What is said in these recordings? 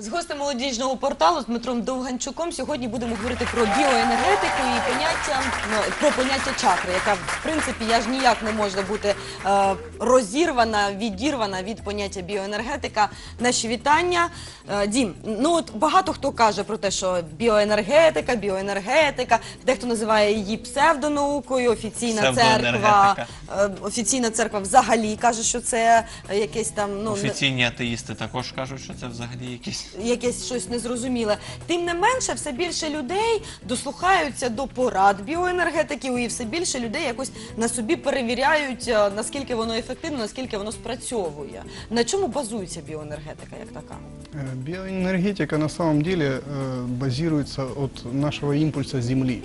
З гостем молодіжного порталу з Дмитром Довганчуком сьогодні будемо говорити про біоенергетику і поняття ну, про поняття чакри, яка в принципі я ж ніяк не можна бути е, розірвана, відірвана від поняття біоенергетика. Наші вітання. Е, Дім, ну от багато хто каже про те, що біоенергетика, біоенергетика, дехто називає її псевдонаукою, офіційна церква, е, офіційна церква взагалі каже, що це е, якесь там ну Офіційні атеїсти також кажуть, що це взагалі якісь якесь щось незрозуміле. Тим не менше, все більше людей дослухаються до порад біоенергетиків, і все більше людей якось на собі перевіряють, е, наскільки воно ефективно, наскільки воно спрацьовує. На чому базується біоенергетика як така? Э, Биоэнергетика на самом деле э, базируется от нашего импульса Земли,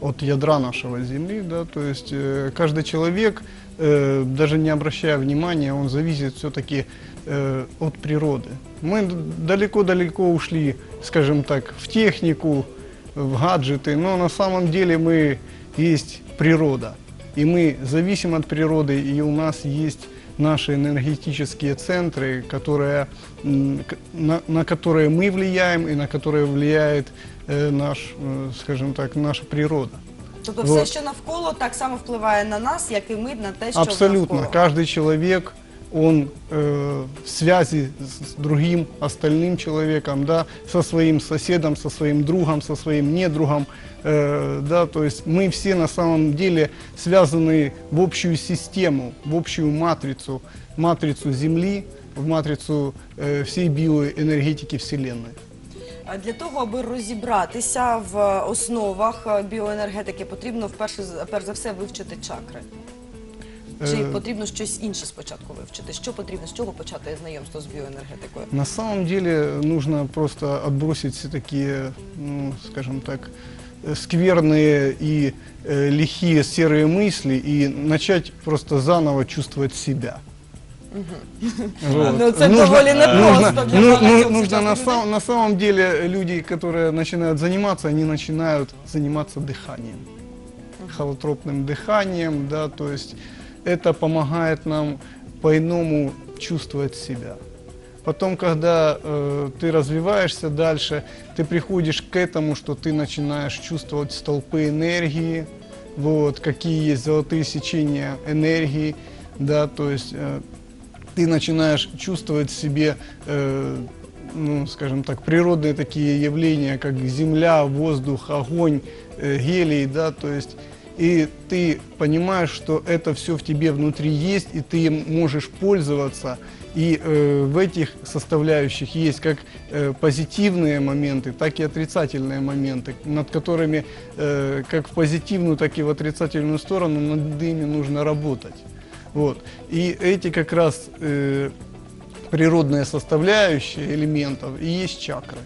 от ядра нашего Земли, да, то есть э, каждый человек, э, даже не обращая внимания, он зависит все-таки э, от природы. Мы д- далеко-далеко ушли, скажем так, в технику, в гаджеты, но на самом деле мы есть природа, и мы зависим от природы, и у нас есть наши энергетические центры, которые, м, к- на, на которые мы влияем и на которые влияет э, наш, э, скажем так, наша природа. Тобто, Вот. все, що навколо, так само впливає на нас, як і ми на те, що Абсолютно. навколо. Каждый человек, он э, в связи с другим остальным человеком, да, со своим соседом, со своим другом, со своим недругом, э, да, то есть мы все на самом деле связаны в общую систему, в общую матрицу, матрицу Земли, в матрицу э, всей биоэнергетики Вселенной. А Для того, аби розібратися в основах е, біоенергетики, потрібно вперше з- перш за все вивчити чакри. Чи Е, потрібно щось інше спочатку вивчити? Що потрібно, з чого почати знайомство з біоенергетикою? На самом деле нужно просто отбросить все такие, ну, скажем так, э, скверные и э, лихие серые мысли и начать просто заново чувствовать себя. Вот. Ну, це Нужно- доволі непросто нужно, для ну, багатьох ну, нужно сучасних на, людей. сам- на самом деле люди, которые начинают заниматься, они начинают заниматься дыханием, холотропным дыханием, да, то есть это помогает нам по-иному чувствовать себя. Потом, когда э, ты развиваешься дальше, ты приходишь к этому, что ты начинаешь чувствовать столпы энергии, вот, какие есть золотые сечения энергии, да, то есть э, ты начинаешь чувствовать себе, э, ну, скажем так, природные такие явления, как земля, воздух, огонь, э, гелий, да, то есть и ты понимаешь, что это все в тебе внутри есть, и ты им можешь пользоваться. И э, в этих составляющих есть как э, позитивные моменты, так и отрицательные моменты, над которыми э, как в позитивную, так и в отрицательную сторону над ими нужно работать. Вот. И эти как раз э, природные составляющие элементов и есть чакры.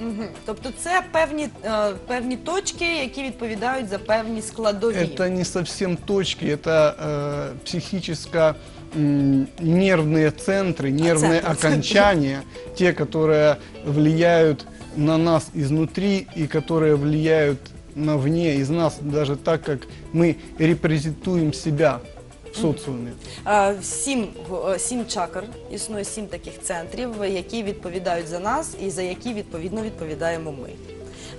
Мгм. Тобто це певні, е, певні точки, які відповідають за певні складові. Это не совсем точки, это э, психическо м, нервные центры, нервные центры, окончания, те, которые влияют на нас изнутри и которые влияют на вне из нас, даже так, как мы репрезентуем себя в социуме. Е, Сім, е, сім чакр, існує сім таких центрів, які відповідають за нас і за які відповідно відповідаємо ми.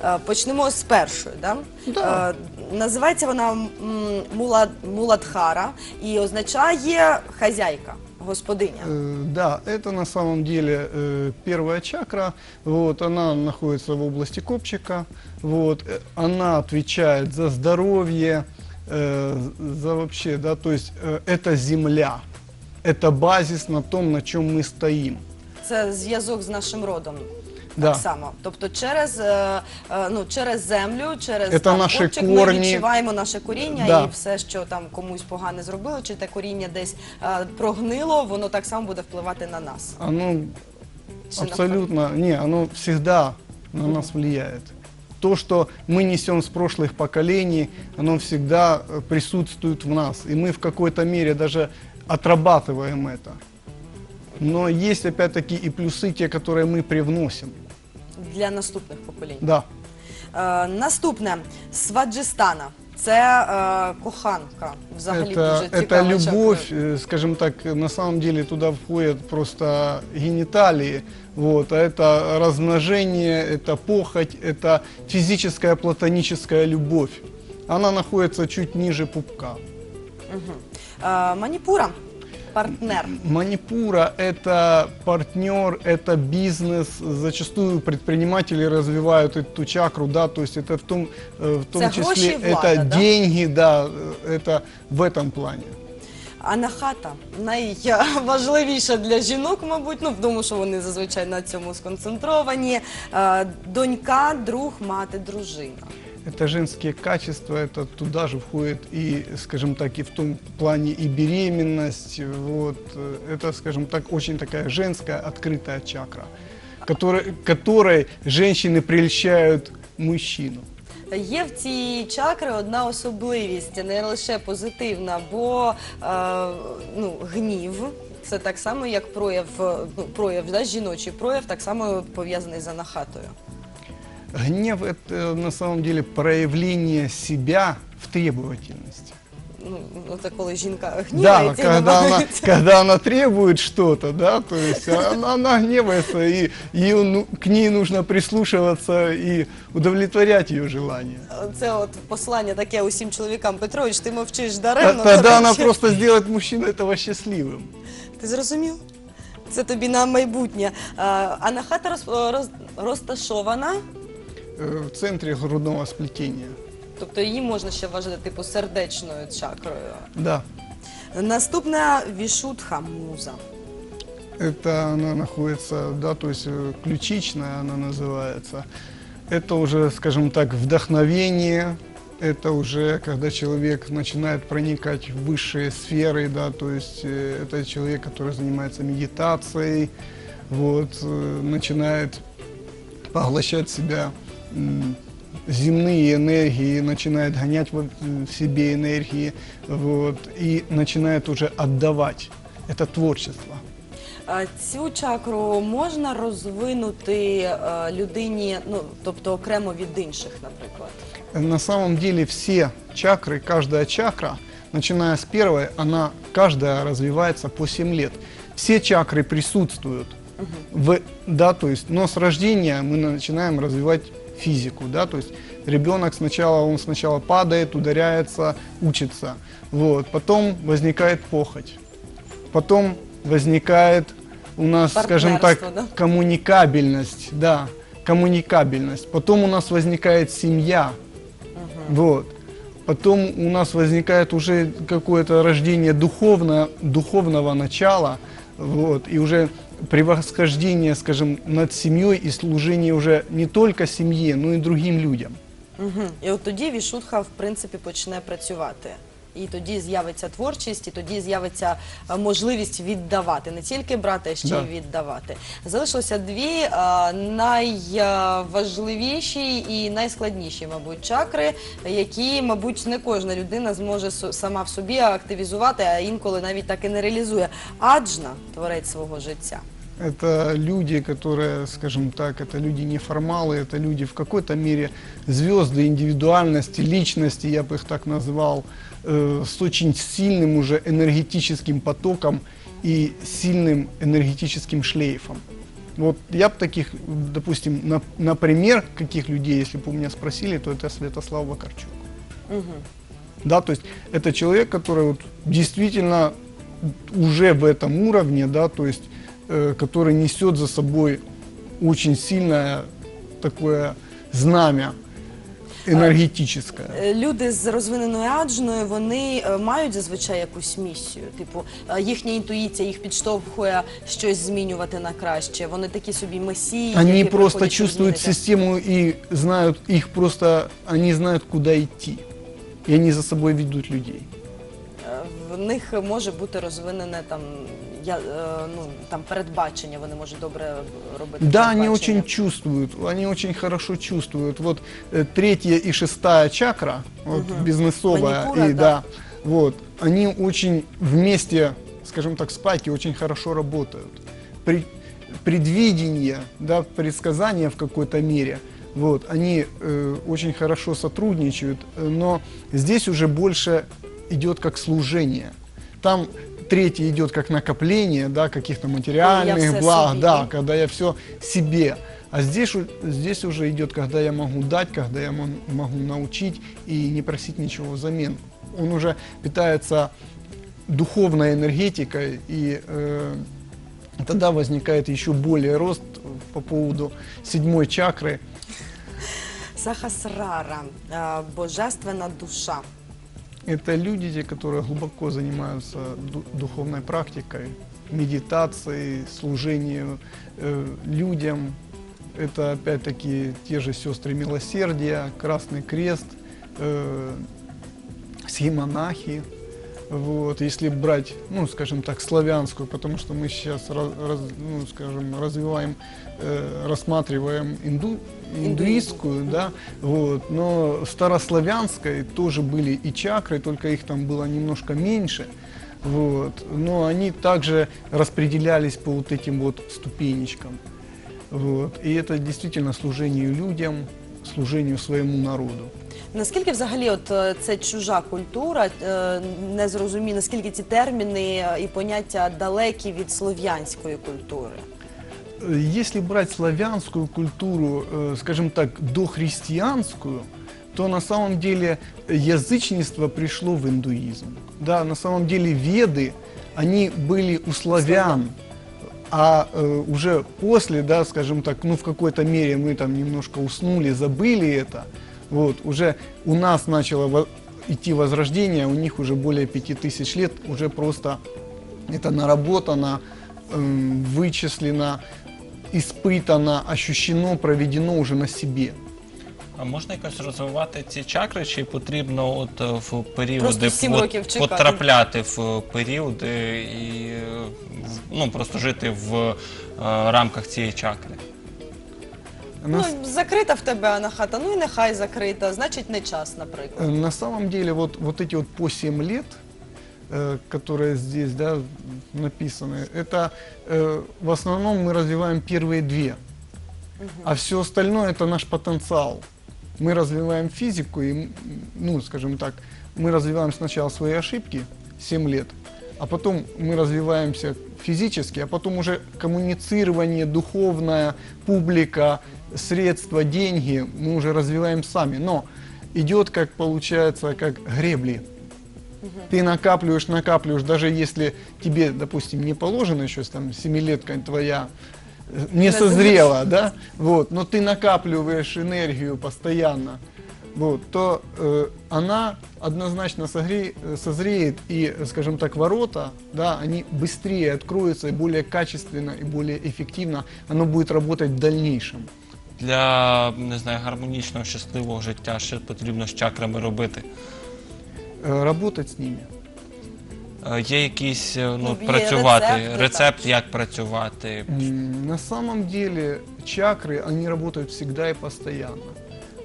Е, Почнемо з першої. Да? Да. Е, Називається вона м, Мула- Муладхара і означає хазяйка, господиня. Э, Да, это на самом деле э, первая чакра. Вот, она находится в области копчика. Вот, э, она отвечает за здоровье, э, за вообще, да, то есть э, это земля. Это базис на том, на чем мы стоим. Це зв'язок з нашим родом. Да. Так само. Тобто через, е, е, ну, через землю, через Це там, наші копчик ми корні. відчуваємо наше коріння Да. і все, що там комусь погане зробило, чи те коріння десь е, прогнило, воно так само буде впливати на нас. Оно Чи абсолютно, не, оно всегда на нас влияет. То, что мы несем с прошлых поколений, оно всегда э, присутствует в нас. И мы в какой-то мере даже отрабатываем это. Но есть опять-таки и плюсы, те, которые мы привносим. для наступних поколінь. Да. Е, наступне Сваджистана. це е, коханка. Взагалі это, дуже это цікава любовь, чакра. э, скажем так, на самом деле туда входят просто гениталии, вот, а это размножение, это похоть, это физическая платоническая любовь. Она находится чуть ниже пупка. Е, маніпура, партнер. Манипура – это партнер, это бизнес. Зачастую предприниматели развивают эту чакру, да, то есть это в том, э, в том Это числе гроши и это влада, да? деньги, да, э, это в этом плане. Анахата найважливіша для жінок, мабуть, ну тому що вони зазвичай на цьому сконцентровані. Е, Донька, друг, мати, дружина. Это женские качества, это туда же входит и, скажем так, и в том плане и беременность, вот, э, это, скажем так, очень такая женская открытая чакра, которой, которой женщины прельщают мужчину. Є в цій чакри одна особливість, не лише позитивна, бо е, ну, гнів. Це так само, як прояв, е, ну, прояв да, жіночий прояв, так само пов'язаний з анахатою. Гнев – это на самом деле проявление себя в требовательности. Ну, ну, це коли жінка Да, гнівається і когда она, намагається. когда она требует что-то, да, то есть она, она гневается, и ее, ну, к ней нужно прислушиваться и удовлетворять ее желания. Це от послання таке усім чоловікам. Петрович, ти мовчиш Т- даремно. Тогда она коротше. просто сделает мужчину этого счастливым. Ти зрозумів? Це тобі на майбутнє. А, Анахата роз, роз, розташована, э, В центре грудного сплетения. тобто її можна ще вважати типу сердечною чакрою. Да. Наступна вішутха муза. Это она находится, да, то есть э, ключичная она называется. Это уже, скажем так, вдохновение, это уже когда человек начинает проникать в высшие сферы, да, то есть э, это человек, который занимается медитацией, вот, э, начинает поглощать в себя м, земные энергии, начинает гонять во- в себе энергии, вот, и начинает уже отдавать. Это творчество. А Цю чакру можна розвинути е, людині, ну тобто окремо від інших, наприклад. На самом деле все чакры, каждая чакра, начиная с первой, она каждая развивается по 7 лет. Все чакры присутствуют. В, да, то есть, но с рождения мы начинаем развивать физику, да, то есть ребенок сначала, он сначала падает, ударяется, учится, вот, потом возникает похоть, потом возникает у нас, скажем так, да? коммуникабельность, да, коммуникабельность. Потом у нас возникает семья, вот. Потом у нас возникает уже какое-то рождение духовно, духовного начала, вот, и уже превосхождение, скажем, над семьей и служение уже не только семье, но и другим людям. Угу. І от тоді вішутха, в принципі, почне працювати. І тоді з'явиться творчість, і тоді з'явиться е, можливість віддавати, не тільки брати, а ще Да. й віддавати. Залишилося дві е, найважливіші і найскладніші, мабуть, чакри, які, мабуть, не кожна людина зможе со- сама в собі активізувати, а інколи навіть так і не реалізує. Аджна творець свого життя. Это люди, которые, скажем так, это люди неформалы, это люди в какой-то мере звезды индивидуальности, личности, я бы их так назвал, э, с очень сильным уже энергетическим потоком и сильным энергетическим шлейфом. Вот я бы таких, допустим, на- например, каких людей, если бы у меня спросили, то это Святослав Вакарчук. Да, то есть это человек, который вот действительно уже в этом уровне, да, то есть который несет за собой очень сильное такое знамя энергетическое. Е, Люди з розвиненою аджною вони е, мають зазвичай якусь місію. Типу, е, їхня інтуїція їх підштовхує щось змінювати на краще. Вони такі собі месії. Они просто приходять, щоб чувствуют змінити. систему и знают, их просто, они знают, куда идти. И они за собой ведут людей. Е, В них може бути розвинене там я ну там передбачення. Вони можуть добре робити. Да, они очень чувствуют, они очень хорошо чувствуют. Вот э, третья и шестая чакра, вот, бизнесовая, Манипура, и да. да, вот, они очень вместе, скажем так, спайки очень хорошо работают. При- предвидение, да, предсказание в какой-то мере, Вот, они э, очень хорошо сотрудничают, э, но здесь уже больше идет как служение. Там третий идет как накопление, да, каких-то материальных благ, да, да? когда я все себе. А здесь, здесь уже идет, когда я могу дать, когда я могу научить и не просить ничего взамен. Он уже питается духовной энергетикой, и э, тогда возникает еще более рост по поводу седьмой чакры. Сахасрара, е, божественна душа. Это люди, те, которые глубоко занимаются ду- духовной практикой, медитацией, служением э, людям. Это опять-таки те же сестры милосердия, Красный Крест, э, схемонахи. Вот, если брать, ну, скажем так, славянскую, потому что мы сейчас, раз- раз- ну, скажем, развиваем, э, рассматриваем инду, индуистскую, да, вот, но старославянской тоже были и чакры, только их там было немножко меньше, вот, но они также распределялись по вот этим вот ступенечкам, вот, и это действительно служению людям, служению своему народу. Наскільки взагалі от е, це чужа культура, е, не зрозумі, наскільки ці терміни е, і поняття далекі від слов'янської культури? Если брать славянскую культуру, э, скажем так, дохристианскую, то на самом деле язычничество пришло в индуизм. Да, на самом деле веды, они были у славян, а э, уже после, да, скажем так, ну в какой-то мере мы там немножко уснули, забыли это, вот, уже у нас начало идти возрождение, у них уже более пяти тысяч лет, уже просто это наработано, эм, вычислено, испытано, ощущено, проведено уже на себе. А можна якось розвивати ці чакри, чи потрібно от е, в періоди Просто сім от років чекати. потрапляти в періоди і е, в- ну, просто жити в е, рамках цієї чакри? На, с- Ну, закрита в тебе Анна хата, ну і нехай закрита, значить не час, наприклад. э, на самом деле вот, вот эти вот по 7 лет, э, которые здесь да, написаны, это э, в основном мы развиваем первые две. А все остальное это наш потенциал. Мы развиваем физику и, ну, скажем так, мы развиваем сначала свои ошибки 7 лет, а потом мы развиваемся физически, а потом уже коммуницирование, духовная публика, средства, деньги мы уже развиваем сами. Но идет, как получается, как гребли. Ты накапливаешь, накапливаешь, даже если тебе, допустим, не положено еще там семилетка твоя э, не созрела, да, вот, но ты накапливаешь энергию постоянно, вот, то э, она однозначно согре- э, созреет и, э, скажем так, ворота, да, они быстрее откроются и более качественно и более эффективно оно будет работать в дальнейшем. Для не знаю, гармонічного, щасливого життя що потрібно з чакрами робити? Э, работать с ними. Е, Є якийсь е, ну, Ну, є працювати, рецепти, рецепт, так. як працювати. М, На самом деле чакры, они работают всегда и постоянно.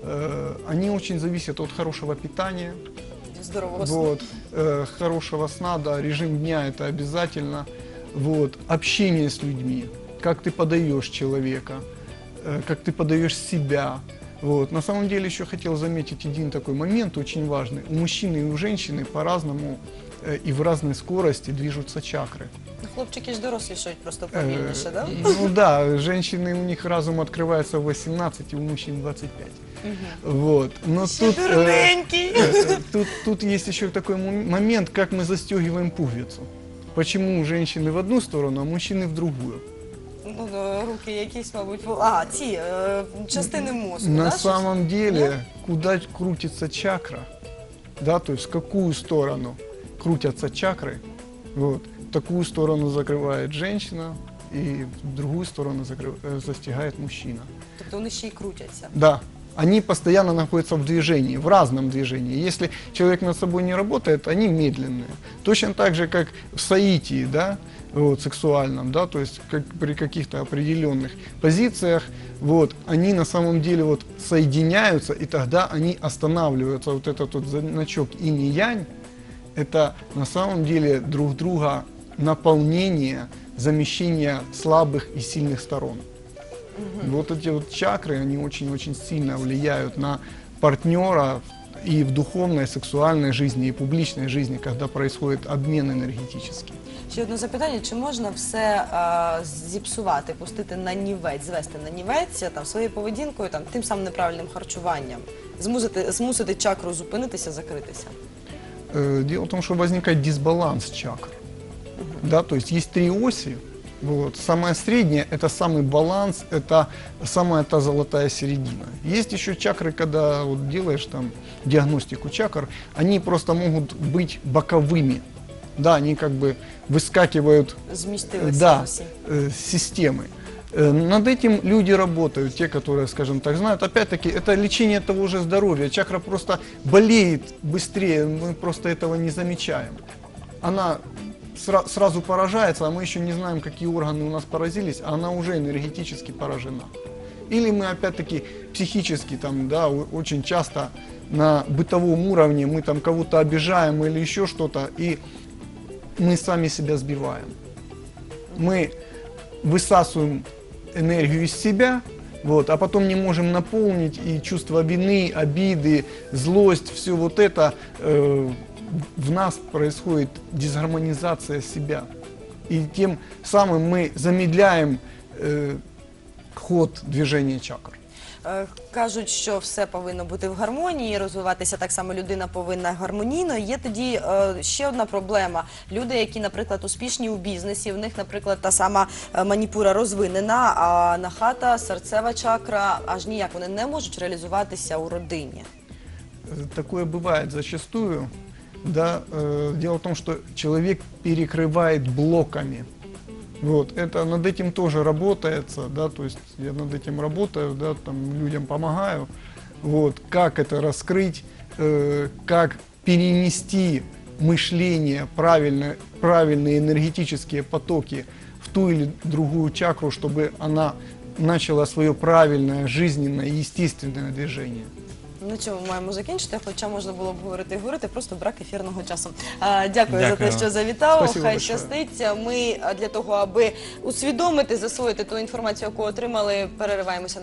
Э, Они очень зависят от хорошего питания, Здорового сну. вот, э, хорошего сна, да, режим дня это обязательно, вот, общение с людьми, как ты подаешь человека, э, как ты подаешь себя. Вот. На самом деле еще хотел заметить один такой момент очень важный. У мужчины и у женщины по-разному э, и в разной скорости движутся чакры. Ну, Хлопчики ж дорослішають просто Э, повільніше, да? Ну да, женщины, у них разум открывается в 18, и у мужчин 25. Вот. Но Ще тут, э, дурненький. э, тут, тут есть еще такой мом- момент, как мы застегиваем пуговицу. Почему женщины в одну сторону, а мужчины в другую? Ну, да, руки якісь, мабуть, бу- а, ці е, частини мозку, На да, щось? самом деле, куда крутится чакра, да, то есть в какую сторону крутятся чакры, вот, такую сторону закрывает женщина, и в другую сторону закры- э, застигает мужчина. Тобто вони ще й крутяться. Да, они постоянно находятся в движении, в разном движении. Если человек над собой не работает, они медленные. Точно так же, как в соитии, да, вот, сексуальном, да, то есть как при каких-то определенных позициях, вот, они на самом деле вот соединяются, и тогда они останавливаются. Вот этот вот значок инь-янь, это на самом деле друг друга наполнение, замещение слабых и сильных сторон. Вот эти вот чакры, они очень-очень сильно влияют на партнера и в духовной, сексуальной жизни, и публичной жизни, когда происходит обмен энергетический. Ще одне запитання: чи можна все е, зіпсувати, пустити на нівець, звести на нівець там своєю поведінкою, там тим самим неправильним харчуванням, змусити, змусити чакру зупинитися, закритися? Э, Дело в том, что возникает дисбаланс чакр. Да, то есть есть три оси. Вот. Самая средняя – это самый баланс, это самая та золотая середина. Есть еще чакры, когда вот делаешь там диагностику чакр, они просто могут быть боковыми. Да, они как бы выскакивают да, э, системы. Э, Над этим люди работают, те, которые, скажем так, знают. Опять-таки, это лечение того же здоровья. Чакра просто болеет быстрее, мы просто этого не замечаем. Она сра- сразу поражается, а мы еще не знаем, какие органы у нас поразились, а она уже энергетически поражена. Или мы опять-таки психически там, да, очень часто на бытовом уровне мы там кого-то обижаем или еще что-то, и мы сами себя сбиваем. Мы высасываем энергию из себя, вот, а потом не можем наполнить, и чувство вины, обиды, злость, все вот это э, в нас происходит дисгармонизация себя. И тем самым мы замедляем э, ход движения чакр. Е, Кажуть, що все повинно бути в гармонії, розвиватися так само людина повинна гармонійно. Є тоді е, ще одна проблема. Люди, які, наприклад, успішні у бізнесі, в них, наприклад, та сама е, маніпура розвинена, а нахата, серцева чакра, аж ніяк вони не можуть реалізуватися у родині. Э, Такое бывает зачастую. Да, э, дело в том, что человек перекрывает блоками. Вот, это над этим тоже работается, да, то есть я над этим работаю, да, там людям помогаю. Вот, как это раскрыть, э, как перенести мышление, правильно, правильные энергетические потоки в ту или другую чакру, чтобы она начала свое правильное, жизненное, естественное движение. На чому маємо закінчити, хоча можна було б говорити і говорити, просто брак ефірного часу. А, дякую, за те, що завітав. Спасибо Хай большое. щастить. Ми а, для того, аби усвідомити, засвоїти ту інформацію, яку отримали, перериваємося